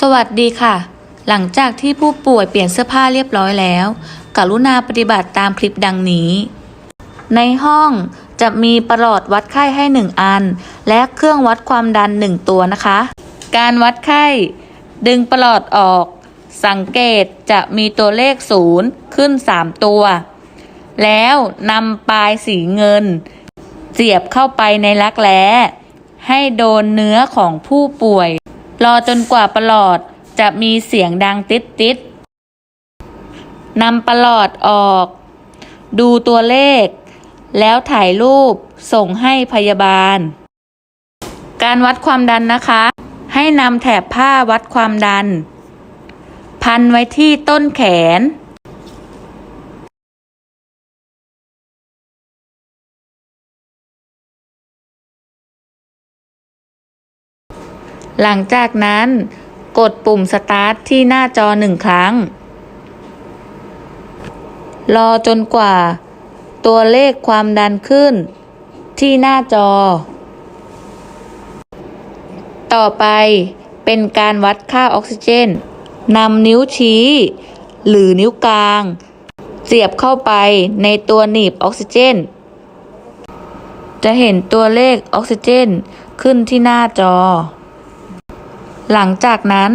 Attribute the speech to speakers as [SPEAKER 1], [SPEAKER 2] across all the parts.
[SPEAKER 1] สวัสดีค่ะ หลังจากที่ผู้ป่วยเปลี่ยนเสื้อผ้าเรียบร้อยแล้ว กรุณาปฏิบัติตามคลิปดังนี้ ในห้องจะมีประหลอดวัดไข้ให้1อัน และเครื่องวัดความดัน1ตัวนะคะ การวัดไข้ ดึงประหลอดออก สังเกตจะมีตัวเลข0ขึ้น3ตัว แล้วนำปลายสีเงิน เสียบเข้าไปในรักแร้ให้โดนเนื้อของผู้ป่วย รอจนกว่าประหลอดจะมีเสียงดังติดติดนำประหลอดออก ดูตัวเลข แล้วถ่ายรูปส่งให้พยาบาล การวัดความดันนะคะ ให้นำแถบผ้าวัดความดัน พันไว้ที่ต้นแขน หลังจากนั้น กดปุ่มสตาร์ทที่หน้าจอหนึ่งครั้ง รอจนกว่า ตัวเลขความดันขึ้น ที่หน้าจอ ต่อไปเป็นการวัดค่าออกซิเจนนำนิ้วชี้ หรือนิ้วกลาง เสียบเข้าไปในตัวหนีบออกซิเจน จะเห็นตัวเลขออกซิเจนขึ้นที่หน้าจอ หลังจากนั้น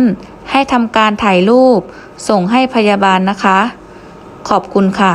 [SPEAKER 1] ให้ทำการถ่ายรูปส่งให้พยาบาลนะคะ ขอบคุณค่ะ